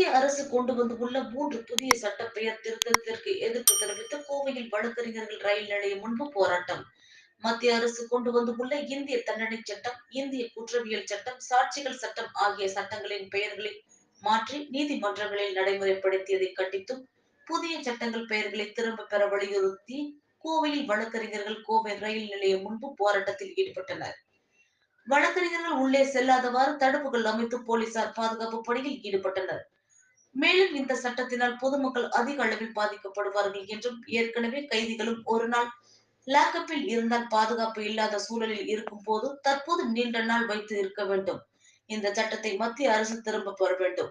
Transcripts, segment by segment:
மத்திய அரசு கொண்டு வந்துள்ள மூன்று புதிய சட்ட பெயர் திருத்தத்திற்கு எதிர்ப்பு தெரிவித்து கோவையில் வழக்கறிஞர்கள் ரயில் நிலையம் முன்பு போராட்டம். மத்திய அரசு கொண்டு வந்துள்ள இந்திய தண்டனை சட்டம் இந்திய குற்றவியல் சட்டம் சாட்சிகள் சட்டம் ஆகிய சட்டங்களின் பெயர்களை மாற்றி நீதிமன்றங்களில் நடைமுறைப்படுத்தியதை கண்டித்தும் புதிய சட்டங்கள் பெயர்களை திரும்ப பெற வலியுறுத்தி கோவையில் வழக்கறிஞர்கள் கோவை ரயில் நிலையம் முன்பு போராட்டத்தில் ஈடுபட்டனர். வழக்கறிஞர்கள் உள்ளே செல்லாதவாறு தடுப்புகள் அமைத்து போலீசார் பாதுகாப்பு பணியில் ஈடுபட்டனர். மேலும் இந்த சட்டத்தினால் பொதுமக்கள் அதிக அளவில் பாதிக்கப்படுவார்கள் என்றும் ஏற்கனவே கைதிகளும் ஒரு நாள் லாக்கப்பில் இருந்தால் பாதுகாப்பு இல்லாத சூழலில் இருக்கும் போது தற்போது நீண்ட நாள் வைத்து இருக்க வேண்டும். இந்த சட்டத்தை மத்திய அரசு திரும்ப பெற வேண்டும்.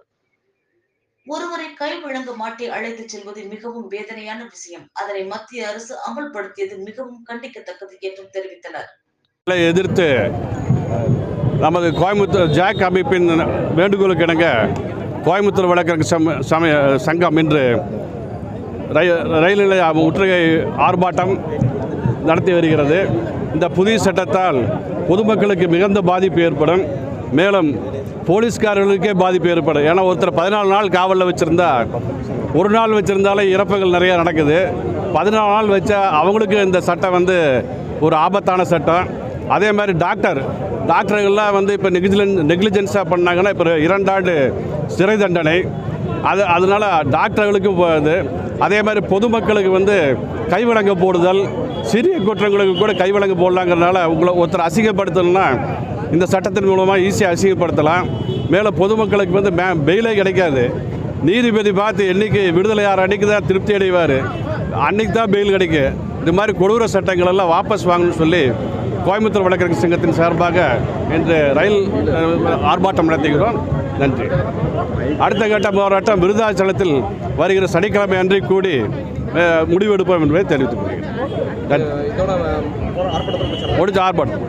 ஒருவரை கை வழங்க மாட்டி அழைத்துச் செல்வது மிகவும் வேதனையான விஷயம். அதனை மத்திய அரசு அமல்படுத்தியது மிகவும் கண்டிக்கத்தக்கது என்றும் தெரிவித்தனர். எதிர்த்து நமது கோயம்புத்தூர் ஜாக் அமைப்பின் வேண்டுகோளுக்கு இணங்க கோயம்புத்தூர் வழக்கறிஞர் சம சமய சங்கம் இன்று ரயில் ரயில் நிலைய முற்றுகை ஆர்ப்பாட்டம் நடத்தி வருகிறது. இந்த புதிய சட்டத்தால் பொதுமக்களுக்கு மிகுந்த பாதிப்பு ஏற்படும். மேலும் போலீஸ்காரர்களுக்கே பாதிப்பு ஏற்படும். ஏன்னா ஒருத்தர் பதினாலு நாள் காவலில் வச்சுருந்தா ஒரு நாள் வச்சுருந்தாலே இறப்புகள் நிறையா நடக்குது. பதினாலு நாள் வச்சா அவங்களுக்கு இந்த சட்டம் வந்து ஒரு ஆபத்தான சட்டம். அதே மாதிரி டாக்டர் டாக்டர்கள்லாம் வந்து இப்போ நெகிஜிலன் நெக்லிஜென்ஸாக பண்ணாங்கன்னா இப்போ இரண்டாண்டு சிறை தண்டனை. அது அதனால் டாக்டர்களுக்கும் போகுது அதே மாதிரி பொதுமக்களுக்கு வந்து கைவிலங்கு போடுதல் சிறிய குற்றங்களுக்கு கூட கைவிலங்கு போடலாங்கிறதுனால உங்களை ஒருத்தர் அசிங்கப்படுத்தணும்னா இந்த சட்டத்தின் மூலமாக ஈஸியாக அசிங்கப்படுத்தலாம். மேலே பொதுமக்களுக்கு வந்து மே பெயிலே கிடைக்காது. நீதிபதி பார்த்து என்றைக்கு விடுதலையார் அன்னைக்கு தான் திருப்தி அடைவார். அன்னைக்கு தான் பெயில் கிடைக்கும். இது மாதிரி கொடூர சட்டங்கள் எல்லாம் வாபஸ் வாங்கணும்னு சொல்லி கோயம்புத்தூர் வழக்கறிஞர் சங்கத்தின் சார்பாக இன்று ரயில் ஆர்ப்பாட்டம் நடத்துகிறோம். நன்றி. அடுத்த கட்ட போராட்டம் விருதாச்சலத்தில் வருகிற சனிக்கிழமை அன்றி கூடி முடிவெடுப்போம் என்பதை தெரிவித்துக் கொள்கிறேன். முடிஞ்ச ஆர்ப்பாட்டம்.